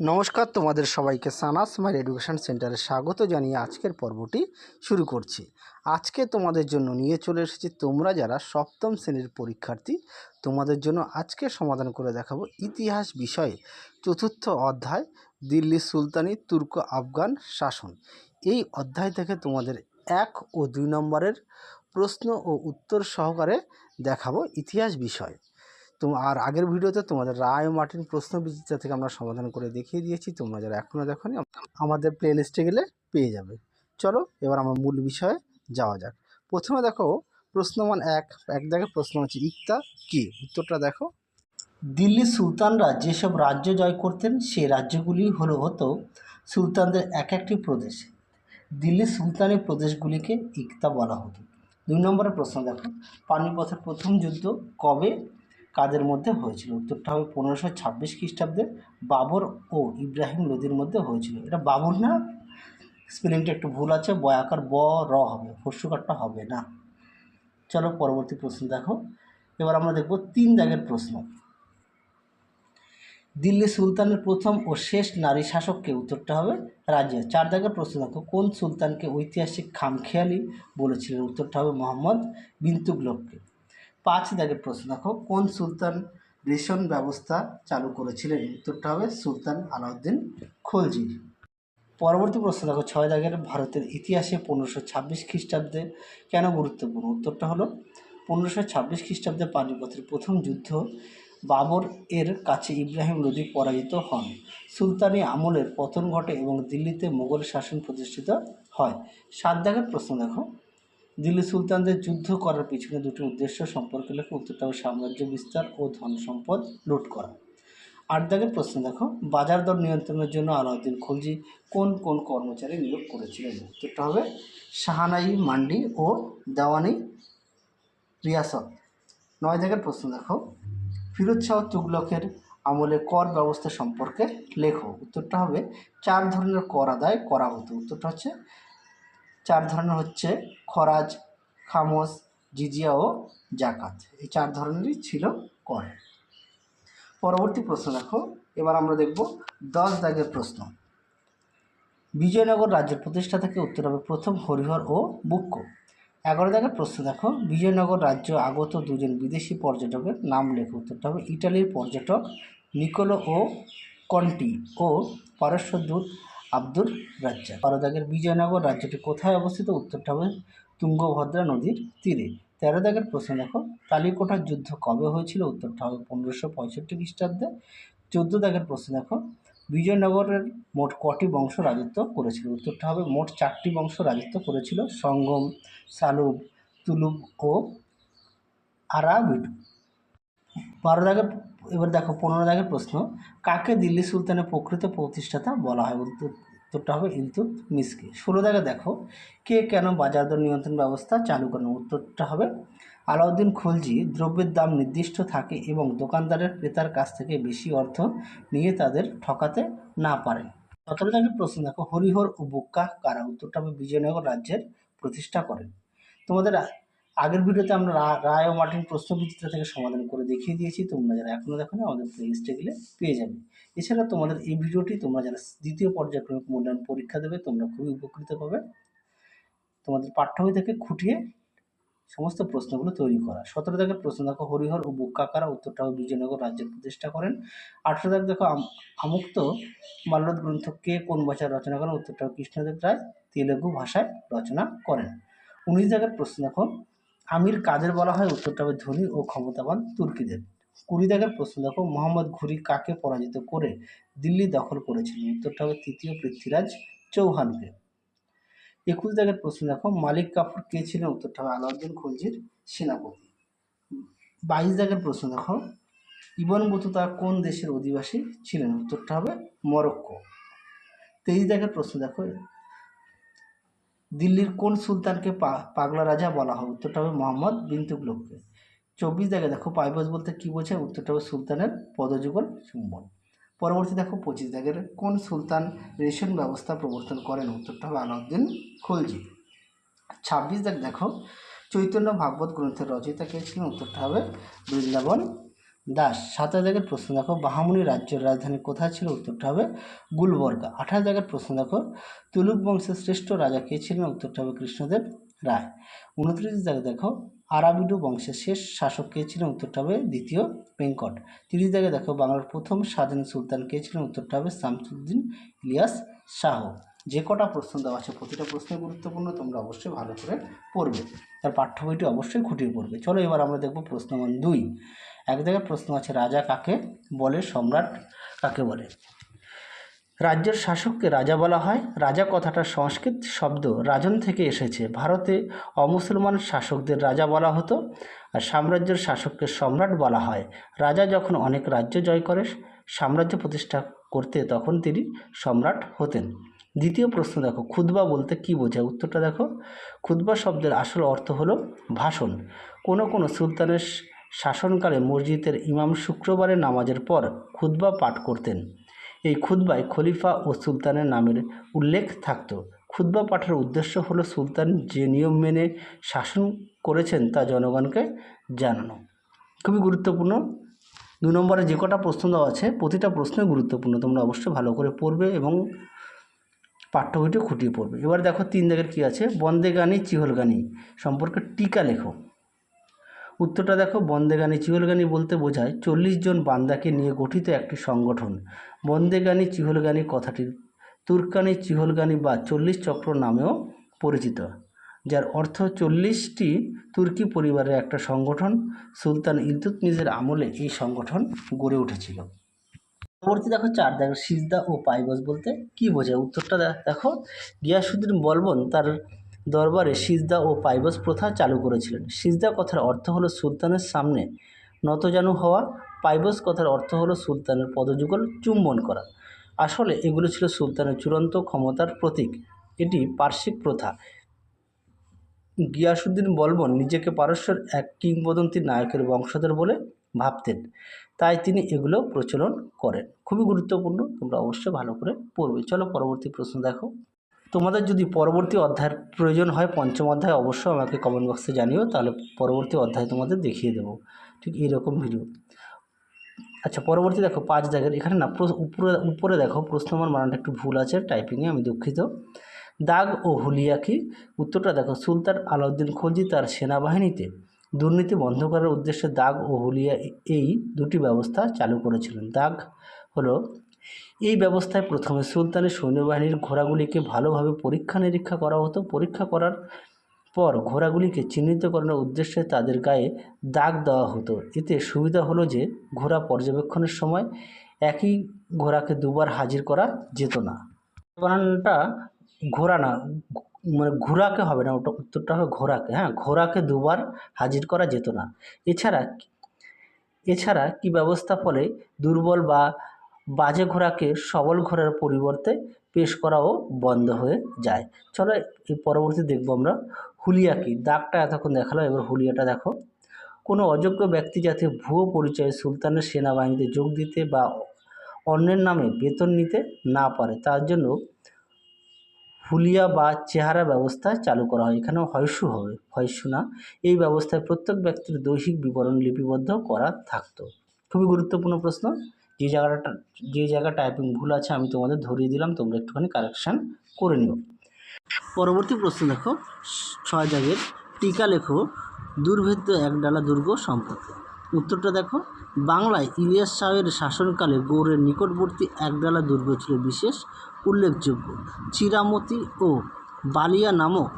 নমস্কার, তোমাদের সবাইকে সানাস মাই এডুকেশন সেন্টারে স্বাগত জানিয়ে আজকের পর্বটি শুরু করছি। আজকে তোমাদের জন্য নিয়ে চলে এসেছি তোমরা যারা সপ্তম শ্রেণির পরীক্ষার্থী, তোমাদের জন্য আজকে সমাধান করে দেখাবো ইতিহাস বিষয়ে চতুর্থ অধ্যায়, দিল্লি সুলতানি তুর্ক আফগান শাসন। এই অধ্যায় থেকে তোমাদের এক ও দুই নম্বরের প্রশ্ন ও উত্তর সহকারে দেখাবো ইতিহাস বিষয়। তো আর আগের ভিডিওতে তোমাদের রায় মার্টিন প্রশ্ন বিচিত্রা থেকে আমরা সমাধান করে দেখিয়ে দিয়েছি। তোমরা যারা এখনও দেখোনি, আমাদের প্লে লিস্টে গেলে পেয়ে যাবে। চলো, এবার আমার মূল বিষয়ে যাওয়া যাক। প্রথমে দেখো, প্রশ্নমান এক এক দেখে প্রশ্ন হচ্ছে, ইকতা কি? উত্তরটা দেখো। দিল্লির সুলতানরা যেসব রাজ্য জয় করতেন, সে রাজ্যগুলি হলো হতো সুলতানদের এক একটি প্রদেশ। দিল্লির সুলতানি প্রদেশগুলিকে ইকতা বলা হতো। দুই নম্বরের প্রশ্ন দেখো। পানিপথের প্রথম যুদ্ধ কবে কাদের মধ্যে হয়েছিল। উত্তরটা হবে পনেরোশো ছাব্বিশ খ্রিস্টাব্দে বাবর ও ইব্রাহিম লোদির মধ্যে হয়েছিল। এটা বাবর না? স্পেলিংটা একটু ভুল আছে। বয়াকার ব, র হবে। হর্ষকারটা হবে না। চলো পরবর্তী প্রশ্ন দেখো। এবার আমরা দেখব তিন দাগের প্রশ্ন। দিল্লি সুলতানের প্রথম ও শেষ নারী শাসককে উত্তরটা হবে রাজিয়া। চার দাগের প্রশ্ন দেখো। কোন সুলতানকে ঐতিহাসিক খামখেয়ালি বলেছিলেন? উত্তরটা হবে মোহাম্মদ বিন তুগলককে পাঁচ দাগের প্রশ্ন, দেখো, কোন সুলতান রেশন ব্যবস্থা চালু করেছিলেন? উত্তরটা হবে সুলতান আলাউদ্দিন খলজি। পরবর্তী প্রশ্ন, দেখো, ছয় দাগের ভারতের ইতিহাসে পনেরোশো ছাব্বিশ খ্রিস্টাব্দে কেন গুরুত্বপূর্ণ? উত্তরটা হলো, পনেরোশো ছাব্বিশ খ্রিস্টাব্দে পানিপথের প্রথম যুদ্ধ বাবর এর কাছে ইব্রাহিম লোদি পরাজিত হন। সুলতানি আমলের পতন ঘটে এবং দিল্লিতে মোগল শাসন প্রতিষ্ঠিত হয়। সাত দাগের প্রশ্ন, দেখো দিল্লি সুলতানদের যুদ্ধ করার পিছনে দুটি উদ্দেশ্য সম্পর্কে লেখো, উত্তরটা সাম্রাজ্য বিস্তার ও ধন সম্পদ লুট করা। আট দাগের প্রশ্ন দেখো, বাজার দর নিয়ন্ত্রণের জন্য আলাউদ্দিন খলজি কোন কোন কর্মচারী নিয়োগ করেছিলেন? উত্তরটা হবে শাহানাই মান্ডি ও দেওয়ানি রিয়াসত। নয় দাগের প্রশ্ন দেখো, ফিরোজ শাহ তুগলকের আমলে কর ব্যবস্থা সম্পর্কে লেখো। উত্তরটা হবে চার ধরনের কর আদায় করা হতো। উত্তরটা হচ্ছে চার ধরনের হচ্ছে, খরাজ খামোস জিজিয়া ও জাকাত। এই চার ধরনেরই ছিল কর পরবর্তী প্রশ্ন দেখো। এবার আমরা দেখব দশ দাগের প্রশ্ন। বিজয়নগর রাজ্যের প্রতিষ্ঠা থেকে উত্তর হবে প্রথম হরিহর ও বুক্ক। এগারো দাগের প্রশ্ন দেখো। বিজয়নগর রাজ্য আগত দুজন বিদেশি পর্যটকের নাম লেখো। উত্তরটা হবে ইটালির পর্যটক নিকোলো ও কন্টি ও পারস্যদূত আব্দুর রাজ্জাক। বারো দাগের বিজয়নগর রাজ্যটি কোথায় অবস্থিত? উত্তরটা হবে তুঙ্গভদ্রা নদীর তীরে। তেরো দাগের প্রশ্ন দেখো কালীকোটার যুদ্ধ কবে হয়েছিল? উত্তরটা হবে পনেরোশো পঁয়ষট্টি খ্রিস্টাব্দে। চোদ্দ দাগের প্রশ্ন দেখো, বিজয়নগরের মোট কটি বংশ রাজত্ব করেছিল? উত্তরটা হবে মোট চারটি বংশ রাজত্ব করেছিল, সঙ্গম, সালুব, তুলুব ও আরাবিডু। বারো দাগের এবার দেখো পনেরো দাগের প্রশ্ন, কাকে দিল্লি সুলতানের প্রকৃত প্রতিষ্ঠাতা বলা হয়? উত্তর, উত্তরটা হবে ইলতুত মিসকে ষোলো দাগে দেখো, কে কেন বাজার দর নিয়ন্ত্রণ ব্যবস্থা চালু করেন উত্তরটা হবে আলাউদ্দিন খলজি। দ্রব্যের দাম নির্দিষ্ট থাকে এবং দোকানদারের ক্রেতার কাছ থেকে বেশি অর্থ নিয়ে তাদের ঠকাতে না পারেন সতেরো দাগের প্রশ্ন দেখো, হরিহর ও বুক্কা কারা? উত্তরটা হবে বিজয়নগর রাজ্যের প্রতিষ্ঠা করেন। তোমাদের আগের ভিডিওতে আমরা রায় ও মার্টিন প্রশ্ন থেকে সমাধান করে দেখিয়ে দিয়েছি। তোমরা যারা এখনও দেখো না, আমাদের প্লেলিস্টে গেলে পেয়ে যাবে। এছাড়া তোমাদের এই ভিডিওটি তোমরা যারা দ্বিতীয় পর্যায়ক্রমিক মূল্যায়ন পরীক্ষা দেবে, তোমরা খুবই উপকৃত পাবে। তোমাদের পাঠ্য বই থেকে খুঁটিয়ে সমস্ত প্রশ্নগুলো তৈরি করা। সতেরো দাগের প্রশ্ন দেখো, হরিহর ও বুক্কাকারা উত্তরটা বিজয়নগর রাজ্যের প্রতিষ্ঠা করেন। আঠেরো দাগ দেখো আমুক্ত মাল্যদ গ্রন্থ কে কোন ভাষায় রচনা করেন, উত্তরটা কৃষ্ণদেব রায়, তেলেগু ভাষায় রচনা করেন। উনিশ দাগের প্রশ্ন দেখো আমির কাদের বলা হয় উত্তরটা হবে ধনী ও ক্ষমতাবান তুর্কিদের। কুড়ি দাগের প্রশ্ন দেখো, মোহাম্মদ ঘুরি কাকে পরাজিত করে দিল্লি দখল করেছিলেন উত্তরটা হবে তৃতীয় পৃথ্বীরাজ চৌহানকে। একুশ দাগের প্রশ্ন দেখো, মালিক কাফুর কে ছিলেন উত্তরটা হবে আলাউদ্দিন খলজির সেনাপতি। বাইশ দাগের প্রশ্ন দেখো, ইবন বতুতা কোন দেশের অধিবাসী ছিলেন? উত্তরটা হবে মরক্কো। তেইশ দাগের প্রশ্ন দেখো দিল্লির কোন সুলতানকে পাগলা রাজা বলা হয়? উত্তরটা হবে মোহাম্মদ বিন তুগলককে চব্বিশ দাগে দেখো পাইবাস বলতে কী বোঝায়? উত্তরটা হবে সুলতানের পদযুগল চুম্বন। পরবর্তী দেখো, পঁচিশ দাগের কোন সুলতান রেশন ব্যবস্থা প্রবর্তন করেন? উত্তরটা হবে আলাউদ্দিন খলজি। ছাব্বিশ দাগ দেখো, চৈতন্য ভাগবত গ্রন্থের রচয়িতা কে ছিলেন? উত্তরটা হবে বৃন্দাবন দাস সাতাশ জায়গার প্রশ্ন দেখো। বাহামনি রাজ্যের রাজধানী কোথায় ছিল? উত্তরটা হবে গুলবর্গা। আঠাশ জায়গার প্রশ্ন দেখো। তুলুক বংশের শ্রেষ্ঠ রাজা কে ছিলেন? উত্তরটা হবে কৃষ্ণদেব রায়। উনত্রিশ জায়গায় দেখো। আরাবিডু বংশের শেষ শাসক কে ছিলেন? উত্তরটা হবে দ্বিতীয় পেঙ্কট। তিরিশ দাগে দেখো। বাংলার প্রথম স্বাধীন সুলতান কে ছিলেন? উত্তরটা হবে শামসুদ্দিন ইলিয়াস শাহ। যে কটা প্রশ্ন দেওয়া আছে, প্রতিটা প্রশ্ন গুরুত্বপূর্ণ, তোমরা অবশ্যই ভালো করে পড়বে। তার পাঠ্য বইটি অবশ্যই খুঁটিয়ে পড়বে। চলো এবার আমরা দেখব প্রশ্ন মান দুই। এক জায়গায় প্রশ্ন আছে, রাজা কাকে বলে, সম্রাট কাকে বলে? রাজ্যের শাসককে রাজা বলা হয়। রাজা কথাটা সংস্কৃত শব্দ রাজন থেকে এসেছে। ভারতে অমুসলমান শাসকদের রাজা বলা হতো আর সাম্রাজ্যের শাসককে সম্রাট বলা হয়। রাজা যখন অনেক রাজ্য জয় করে, সাম্রাজ্য প্রতিষ্ঠা করতে তখন তিনি সম্রাট হতেন। দ্বিতীয় প্রশ্ন দেখো, খুতবা বলতে কি বোঝায়? উত্তরটা দেখো, খুতবা শব্দের আসল অর্থ হলো ভাষণ। কোনো কোনো সুলতানের শাসনকালে মসজিদের ইমাম শুক্রবারের নামাজের পর খুতবা পাঠ করতেন। এই খুতবায় খলিফা ও সুলতানের নামের উল্লেখ থাকত। খুতবা পাঠের উদ্দেশ্য হলো সুলতান যে নিয়ম মেনে শাসন করেছেন তা জনগণকে জানানো। খুবই গুরুত্বপূর্ণ। দু নম্বরে যে কটা প্রশ্ন দেওয়া আছে, প্রতিটা প্রশ্নই গুরুত্বপূর্ণ। তোমরা অবশ্যই ভালো করে পড়বে এবং পাঠ্য বইটিও খুঁটিয়ে পড়বে। এবার দেখো তিন দাগের কী আছে? বন্দে গানি চিহল গানি সম্পর্কে টিকা লেখো। উত্তরটা দেখো বন্দেগানি চিহলগানি বলতে বোঝায় চল্লিশ জন বান্দাকে নিয়ে গঠিত একটি সংগঠন। বন্দেগানি চিহলগানি কথাটি তুর্কানি চিহলগানি বা চল্লিশ চক্র নামেও পরিচিত, যার অর্থ চল্লিশটি তুর্কি পরিবারের একটা সংগঠন। সুলতান ইলতুতমিজের আমলে এই সংগঠন গড়ে উঠেছিল। পরবর্তী দেখো চার, দেখো সিজদা ও পাইবস বলতে কি বোঝায়? উত্তরটা দেখো গিয়াসুদ্দিন বলবন তার দরবারে সিজদা ও পাইবস প্রথা চালু করেছিলেন। সিজদা কথার অর্থ হলো সুলতানের সামনে নতজানু হওয়া, পাইবস কথার অর্থ হলো সুলতানের পদযুগল চুম্বন করা। আসলে এগুলো ছিল সুলতানের চূড়ান্ত ক্ষমতার প্রতীক। এটি পার্শ্বিক প্রথা। গিয়াসুদ্দিন বলবন নিজেকে পারস্যের এক কিংবদন্তি নায়কের বংশধর বলে ভাবতেন। তাই তিনি এগুলো প্রচলন করেন। খুবই গুরুত্বপূর্ণ। তোমরা অবশ্যই ভালো করে পড়বে। চলো পরবর্তী প্রশ্ন দেখো। তোমাদের যদি পরবর্তী অধ্যায়ের প্রয়োজন হয়, পঞ্চম অধ্যায় অবশ্যই আমাকে কমেন্ট বক্সে জানিও, তাহলে পরবর্তী অধ্যায় তোমাদের দেখিয়ে দেবো। ঠিক এরকম ভিডিও আচ্ছা পরবর্তী দেখো, পাঁচ দাগের এখানে না উপরে উপরে দেখো প্রশ্নমান বানানটা একটু ভুল আছে টাইপিংয়ে আমি দুঃখিত। দাগ ও হুলিয়া কি? উত্তরটা দেখো, সুলতান আলাউদ্দিন খলজি তার সেনাবাহিনীতে দুর্নীতি বন্ধ করার উদ্দেশ্যে দাগ ও হুলিয়া এই দুটি ব্যবস্থা চালু করেছিলেন। দাগ হলো এই ব্যবস্থায় প্রথমে সুলতানের সৈন্যবাহিনীর ঘোড়াগুলিকে ভালোভাবে পরীক্ষা নিরীক্ষা করা হতো। পরীক্ষা করার পর ঘোড়াগুলিকে চিহ্নিতকরণের উদ্দেশ্যে তাদের গায়ে দাগ দেওয়া হতো। এতে সুবিধা হলো যে, ঘোড়া পর্যবেক্ষণের সময় একই ঘোড়াকে দুবার হাজির করা যেত না। বানানটা ঘোড়া না মানে ঘোড়াকে হবে না, ওটা উত্তরটা হবে ঘোড়াকে। হ্যাঁ ঘোড়াকে দুবার হাজির করা যেত না। এছাড়া এছাড়া কি ব্যবস্থা ফলে দুর্বল বা বাজে ঘোড়াকে সবল ঘোড়ার পরিবর্তে পেশ করাও বন্ধ হয়ে যায়। চলো এই পরবর্তী দেখব আমরা। হুলিয়া কি? দাগটা এতক্ষণ দেখাল এবার হুলিয়াটা দেখো। কোনো অযোগ্য ব্যক্তি যাতে ভুয়ো পরিচয়ে সুলতানের সেনাবাহিনীতে যোগ দিতে বা অন্যের নামে বেতন নিতে না পারে, তার জন্য হুলিয়া বা চেহারা ব্যবস্থা চালু করা হয়। এখানেও হয়সু হবে, হয়সু না। এই ব্যবস্থায় প্রত্যেক ব্যক্তির দৈহিক বিবরণ লিপিবদ্ধ করা থাকতো। খুবই গুরুত্বপূর্ণ প্রশ্ন। যে জায়গাটা, যে জায়গা টাইপিং ভুল আছে আমি তোমাদের ধরিয়ে দিলাম, তোমরা একটুখানি কারেকশান করে নিও। পরবর্তী প্রশ্ন দেখো, ছয় জাগের টিকা লেখো, দুর্ভেদ্য একডালা দুর্গ সম্পর্কে। উত্তরটা দেখো, বাংলায় ইলিয়াস শাহের শাসনকালে গৌড়ের নিকটবর্তী একডালা দুর্গ ছিল বিশেষ, উল্লেখযোগ্য। চিরামতি ও বালিয়া নামক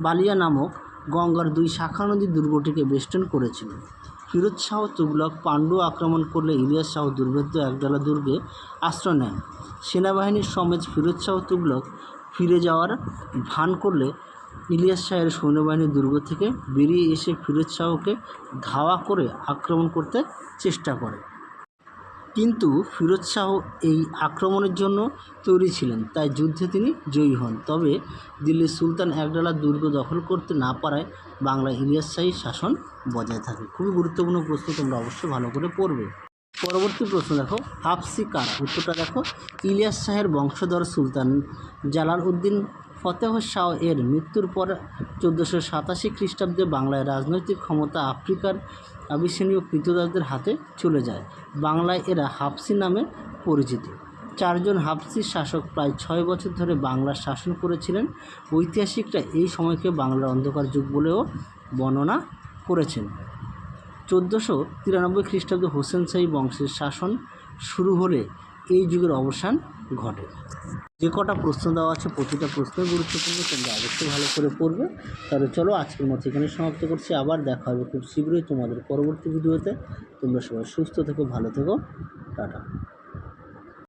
বালিয়া নামক গঙ্গার দুই শাখা নদী দুর্গটিকে বেষ্টন করেছিল। ফিরোজ শাহ তুগলক পাণ্ডু আক্রমণ করলে ইলিয়াস শাহ দুর্ভেদ্য একডালা দুর্গে আশ্রয় নেন। সেনাবাহিনীর সমেত ফিরোজ শাহ তুগলক ফিরে যাওয়ার ভান করলে ইলিয়াস শাহের সৈন্যবাহিনী দুর্গ থেকে বেরিয়ে এসে ফিরোজ শাহকে ধাওয়া করে আক্রমণ করতে চেষ্টা করে। কিন্তু ফিরোজ শাহ এই আক্রমণের জন্য তৈরি ছিলেন, তাই যুদ্ধে তিনি জয়ী হন। তবে দিল্লির সুলতান একডালা দুর্গ দখল করতে না পারায় বাংলা ইলিয়াস শাহী শাসন বজায় থাকে। খুবই গুরুত্বপূর্ণ প্রশ্ন তোমরা অবশ্যই ভালো করে পড়বে। পরবর্তী প্রশ্ন দেখো, হাফসি কারা? উত্তরটা দেখো, ইলিয়াস শাহের বংশধর সুলতান জালাল উদ্দিন ফতেহ শাহ এর মৃত্যুর পর চোদ্দোশো সাতাশি খ্রিস্টাব্দে বাংলায় রাজনৈতিক ক্ষমতা আফ্রিকার আবিসিনীয় কৃতদাসদের হাতে চলে যায়। বাংলায় এরা হাফসি নামে পরিচিত। চারজন হাফসি শাসক প্রায় ছয় বছর ধরে বাংলার শাসন করেছিলেন। ঐতিহাসিকরা এই সময়কে বাংলার অন্ধকার যুগ বলেও বর্ণনা করেছেন। চোদ্দোশো তিরানব্বই খ্রিস্টাব্দে হোসেন শাহী বংশের শাসন শুরু হলে এই যুগের অবসান ঘটে। যে কটা প্রশ্ন দেওয়া আছে, প্রতিটা প্রশ্নই গুরুত্বপূর্ণ, তোমরা অবশ্যই ভালো করে পড়বে। তাহলে চলো, আজকের মতো এখানে সমাপ্ত করছি। আবার দেখা হবে খুব শীঘ্রই তোমাদের পরবর্তী ভিডিওতে। তোমরা সবাই সুস্থ থেকো, ভালো থেকো। টাটা।